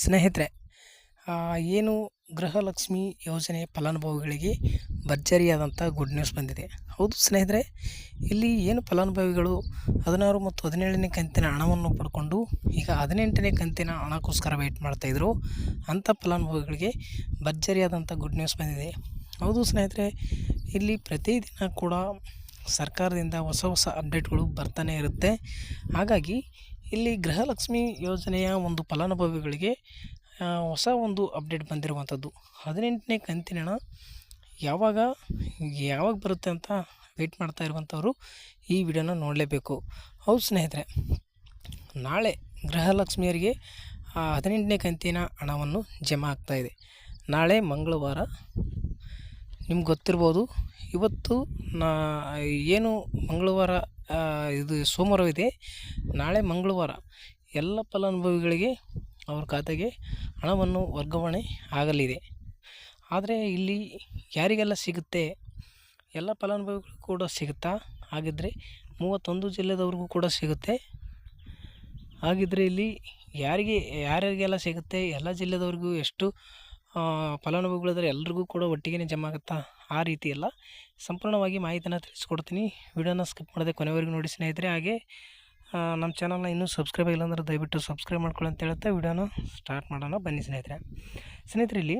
ಸ್ನೇಹಿತರೆ ಏನು ಗೃಹಲಕ್ಷ್ಮಿ ಯೋಜನೆ ಫಲಾನುಭವಿಗಳಿಗೆ ಭರ್ಜರಿಯಾದಂಥ ಗುಡ್ ನ್ಯೂಸ್ ಬಂದಿದೆ. ಹೌದು ಸ್ನೇಹಿತರೆ, ಇಲ್ಲಿ ಏನು ಫಲಾನುಭವಿಗಳು ಹದಿನಾರು ಮತ್ತು ಹದಿನೇಳನೇ ಕಂತಿನ ಹಣವನ್ನು ಪಡ್ಕೊಂಡು ಈಗ ಹದಿನೆಂಟನೇ ಕಂತಿನ ಹಣಕ್ಕೋಸ್ಕರ ವೆಯ್ಟ್ ಮಾಡ್ತಾಯಿದ್ರು ಅಂಥ ಫಲಾನುಭವಿಗಳಿಗೆ ಭರ್ಜರಿಯಾದಂಥ ಗುಡ್ ನ್ಯೂಸ್ ಬಂದಿದೆ. ಹೌದು ಸ್ನೇಹಿತರೆ, ಇಲ್ಲಿ ಪ್ರತಿದಿನ ಕೂಡ ಸರ್ಕಾರದಿಂದ ಹೊಸ ಹೊಸ ಅಪ್ಡೇಟ್ಗಳು ಬರ್ತಾನೆ ಇರುತ್ತೆ. ಹಾಗಾಗಿ ಇಲ್ಲಿ ಗೃಹಲಕ್ಷ್ಮಿ ಯೋಜನೆಯ ಒಂದು ಫಲಾನುಭವಿಗಳಿಗೆ ಹೊಸ ಒಂದು ಅಪ್ಡೇಟ್ ಬಂದಿರುವಂಥದ್ದು. ಹದಿನೆಂಟನೇ ಕಂತಿನ ಹಣ ಯಾವಾಗ ಯಾವಾಗ ಬರುತ್ತೆ ಅಂತ ವೆಯ್ಟ್ ಮಾಡ್ತಾ ಇರುವಂಥವ್ರು ಈ ವಿಡಿಯೋನ ನೋಡಲೇಬೇಕು. ಹೌದು ಸ್ನೇಹಿತರೆ, ನಾಳೆ ಗೃಹಲಕ್ಷ್ಮಿಯರಿಗೆ, ಆ, ಹದಿನೆಂಟನೇ ಕಂತಿನ ಹಣವನ್ನು ಜಮಾ ಆಗ್ತಾ ಇದೆ. ನಾಳೆ ಮಂಗಳವಾರ, ನಿಮ್ಗೆ ಗೊತ್ತಿರ್ಬೋದು, ಇವತ್ತು ನಾ, ಏನು ಮಂಗಳವಾರ ಇದು ಸೋಮವಾರವಿದೆ. ನಾಳೆ ಮಂಗಳವಾರ. ಎಲ್ಲ ಫಲಾನುಭವಿಗಳಿಗೆ ಅವ್ರ ಖಾತೆಗೆ ಹಣವನ್ನು ವರ್ಗಾವಣೆ ಆಗಲಿದೆ. ಆದರೆ ಇಲ್ಲಿ ಯಾರಿಗೆಲ್ಲ ಸಿಗುತ್ತೆ? ಎಲ್ಲ ಫಲಾನುಭವಿಗಳು ಕೂಡ ಸಿಗುತ್ತಾ? ಹಾಗಿದ್ದರೆ ಮೂವತ್ತೊಂದು ಜಿಲ್ಲೆದವ್ರಿಗೂ ಕೂಡ ಸಿಗುತ್ತೆ. ಹಾಗಿದ್ದರೆ ಇಲ್ಲಿ ಯಾರಿಗೆ, ಯಾರ್ಯಾರಿಗೆಲ್ಲ ಸಿಗುತ್ತೆ? ಎಲ್ಲ ಜಿಲ್ಲೆದವ್ರಿಗೂ ಎಷ್ಟು ಫಲಾನುಭವಿಗಳಿದ್ರೆ ಎಲ್ರಿಗೂ ಕೂಡ ಒಟ್ಟಿಗೆ ಜಮಾ ಆಗುತ್ತಾ? ಆ ರೀತಿ ಎಲ್ಲ ಸಂಪೂರ್ಣವಾಗಿ ಮಾಹಿತಿನ ತಿಳಿಸ್ಕೊಡ್ತೀನಿ. ವಿಡಿಯೋನ ಸ್ಕಿಪ್ ಮಾಡದೆ ಕೊನೆವರೆಗೂ ನೋಡಿ ಸ್ನೇಹಿತರೆ. ಹಾಗೆ ನಮ್ಮ ಚಾನಲ್ನ ಇನ್ನೂ ಸಬ್ಸ್ಕ್ರೈಬ್ ಆಗಿಲ್ಲ ಅಂದ್ರೆ ದಯವಿಟ್ಟು ಸಬ್ಸ್ಕ್ರೈಬ್ ಮಾಡ್ಕೊಳ್ಳಿ ಅಂತ ಹೇಳ್ತಾ ವಿಡಿಯೋನ ಸ್ಟಾರ್ಟ್ ಮಾಡೋಣ. ಬನ್ನಿ ಸ್ನೇಹಿತರೆ. ಸ್ನೇಹಿತರೆ, ಇಲ್ಲಿ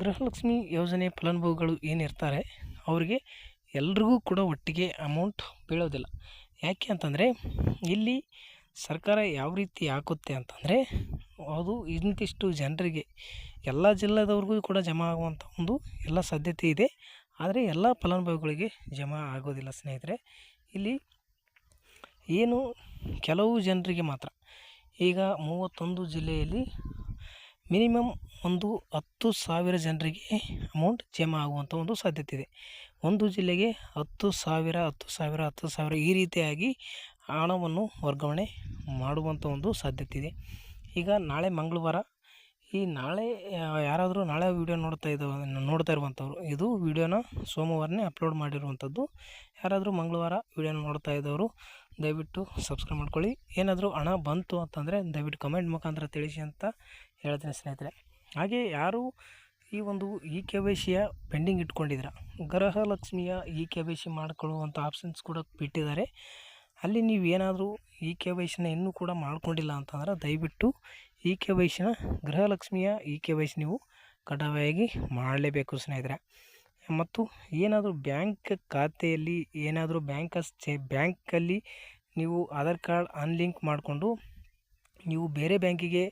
ಗೃಹಲಕ್ಷ್ಮಿ ಯೋಜನೆ ಫಲಾನುಭವಿಗಳು ಏನಿರ್ತಾರೆ, ಅವರಿಗೆ ಎಲ್ರಿಗೂ ಕೂಡ ಒಟ್ಟಿಗೆ ಅಮೌಂಟ್ ಬೀಳೋದಿಲ್ಲ. ಯಾಕೆ ಅಂತಂದರೆ, ಇಲ್ಲಿ ಸರ್ಕಾರ ಯಾವ ರೀತಿ ಹಾಕುತ್ತೆ ಅಂತಂದರೆ, ಅದು ಇಂತಿಷ್ಟು ಜನರಿಗೆ, ಎಲ್ಲ ಜಿಲ್ಲೆದವ್ರಿಗೂ ಕೂಡ ಜಮಾ ಆಗುವಂಥ ಒಂದು ಎಲ್ಲ ಸಾಧ್ಯತೆ ಇದೆ. ಆದರೆ ಎಲ್ಲ ಫಲಾನುಭವಿಗಳಿಗೆ ಜಮಾ ಆಗೋದಿಲ್ಲ ಸ್ನೇಹಿತರೆ. ಇಲ್ಲಿ ಏನು ಕೆಲವು ಜನರಿಗೆ ಮಾತ್ರ. ಈಗ ಮೂವತ್ತೊಂದು ಜಿಲ್ಲೆಯಲ್ಲಿ ಮಿನಿಮಮ್ ಒಂದು ಹತ್ತು ಸಾವಿರ ಜನರಿಗೆ ಅಮೌಂಟ್ ಜಮಾ ಆಗುವಂಥ ಒಂದು ಸಾಧ್ಯತೆ ಇದೆ. ಒಂದು ಜಿಲ್ಲೆಗೆ ಹತ್ತು ಸಾವಿರ ಹತ್ತು ಸಾವಿರ ಹತ್ತು ಸಾವಿರ ಈ ರೀತಿಯಾಗಿ ಹಣವನ್ನು ವರ್ಗಾವಣೆ ಮಾಡುವಂಥ ಒಂದು ಸಾಧ್ಯತೆ ಇದೆ ಈಗ ನಾಳೆ ಮಂಗಳವಾರ ಈ ನಾಳೆ ಯಾರಾದರೂ ನಾಳೆ ವೀಡಿಯೋ ನೋಡ್ತಾ ಇದ್ದ, ನೋಡ್ತಾ ಇರುವಂಥವ್ರು ಇದು ವೀಡಿಯೋನ ಸೋಮವಾರನೇ ಅಪ್ಲೋಡ್ ಮಾಡಿರುವಂಥದ್ದು ಯಾರಾದರೂ ಮಂಗಳವಾರ ವೀಡಿಯೋನ ನೋಡ್ತಾ ಇದ್ದವರು, ದಯವಿಟ್ಟು ಸಬ್ಸ್ಕ್ರೈಬ್ ಮಾಡ್ಕೊಳ್ಳಿ. ಏನಾದರೂ ಹಣ ಬಂತು ಅಂತಂದರೆ ದಯವಿಟ್ಟು ಕಮೆಂಟ್ ಮುಖಾಂತರ ತಿಳಿಸಿ ಅಂತ ಹೇಳ್ತೀನಿ ಸ್ನೇಹಿತರೆ. ಹಾಗೆ ಯಾರು ಈ ಒಂದು ಇ ಕೆ ವೈ ಸಿಯ ಪೆಂಡಿಂಗ್ ಇಟ್ಕೊಂಡಿದ್ದೀರ, ಗೃಹಲಕ್ಷ್ಮಿಯ ಇ ಕೆ ವೈ ಸಿ ಮಾಡ್ಕೊಳ್ಳುವಂಥ ಆಪ್ಷನ್ಸ್ ಕೂಡ ಬಿಟ್ಟಿದ್ದಾರೆ. ಅಲ್ಲಿ ನೀವು ಏನಾದರೂ ಇ ಕೆ ವೈ ಇನ್ನೂ ಕೂಡ ಮಾಡಿಕೊಂಡಿಲ್ಲ ಅಂತಂದ್ರೆ ದಯವಿಟ್ಟು ಇ ಕೆ ವೈ ಸಿನ ಗೃಹಲಕ್ಷ್ಮಿಯ ಇ ಕೆ ವೈ ನೀವು ಕಡ್ಡಾಯವಾಗಿ ಮಾಡಲೇಬೇಕು ಸ್ನೇಹಿತರೆ. ಮತ್ತು ಏನಾದರೂ ಬ್ಯಾಂಕ್ ಖಾತೆಯಲ್ಲಿ ಏನಾದರೂ ಬ್ಯಾಂಕ್ ಚೆ ಬ್ಯಾಂಕಲ್ಲಿ ನೀವು ಆಧಾರ್ ಕಾರ್ಡ್ ಅನ್ಲಿಂಕ್ ಮಾಡಿಕೊಂಡು ನೀವು ಬೇರೆ ಬ್ಯಾಂಕಿಗೆ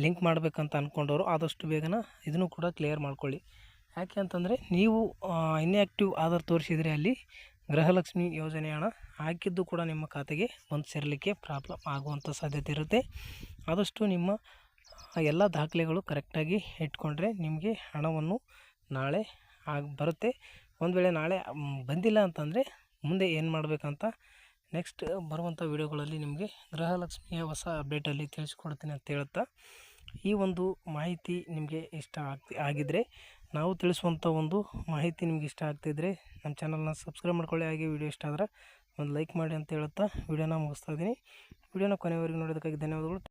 ಲಿಂಕ್ ಮಾಡಬೇಕಂತ ಅಂದ್ಕೊಂಡವರು ಆದಷ್ಟು ಬೇಗನ ಇದನ್ನು ಕೂಡ ಕ್ಲಿಯರ್ ಮಾಡ್ಕೊಳ್ಳಿ. ಯಾಕೆ ಅಂತಂದರೆ ನೀವು ಇನ್ಆ್ಯಕ್ಟಿವ್ ಆಧಾರ್ ತೋರಿಸಿದರೆ ಅಲ್ಲಿ ಗೃಹಲಕ್ಷ್ಮಿ ಯೋಜನೆ ಹಣ ಹಾಕಿದ್ದು ಕೂಡ ನಿಮ್ಮ ಖಾತೆಗೆ ಬಂದು ಸೇರಲಿಕ್ಕೆ ಪ್ರಾಬ್ಲಮ್ ಆಗುವಂಥ ಸಾಧ್ಯತೆ ಇರುತ್ತೆ. ಆದಷ್ಟು ನಿಮ್ಮ ಎಲ್ಲ ದಾಖಲೆಗಳು ಕರೆಕ್ಟಾಗಿ ಇಟ್ಕೊಂಡ್ರೆ ನಿಮಗೆ ಹಣವನ್ನು ನಾಳೆ ಆಗಿ ಬರುತ್ತೆ. ಒಂದು ವೇಳೆ ನಾಳೆ ಬಂದಿಲ್ಲ ಅಂತಂದರೆ ಮುಂದೆ ಏನು ಮಾಡಬೇಕಂತ ನೆಕ್ಸ್ಟ್ ಬರುವಂಥ ವೀಡಿಯೋಗಳಲ್ಲಿ ನಿಮಗೆ ಗೃಹಲಕ್ಷ್ಮಿಯ ಹೊಸ ಅಪ್ಡೇಟಲ್ಲಿ ತಿಳಿಸ್ಕೊಡ್ತೀನಿ ಅಂತ ಹೇಳ್ತಾ ಈ ಒಂದು ಮಾಹಿತಿ ನಿಮಗೆ ಇಷ್ಟ ಆಗ್ತಿ ಆಗಿದ್ದರೆ ನಾವು ತಿಳಿಸುವಂಥ ಒಂದು ಮಾಹಿತಿ ನಿಮ್ಗೆ ಇಷ್ಟ ಆಗ್ತಿದ್ರೆ ನಮ್ಮ ಚಾನಲ್ನ ಸಬ್ಸ್ಕ್ರೈಬ್ ಮಾಡ್ಕೊಳ್ಳಿ. ಹಾಗೆ ವಿಡಿಯೋ ಇಷ್ಟ ಆದ್ರೆ ಒಂದು ಲೈಕ್ ಮಾಡಿ ಅಂತ ಹೇಳುತ್ತಾ ವಿಡಿಯೋನ ಮುಗಿಸ್ತಾ ಇದ್ದೀನಿ. ವಿಡಿಯೋನ ಕೊನೆವರೆಗೂ ನೋಡೋದಕ್ಕಾಗಿ ಧನ್ಯವಾದಗಳು.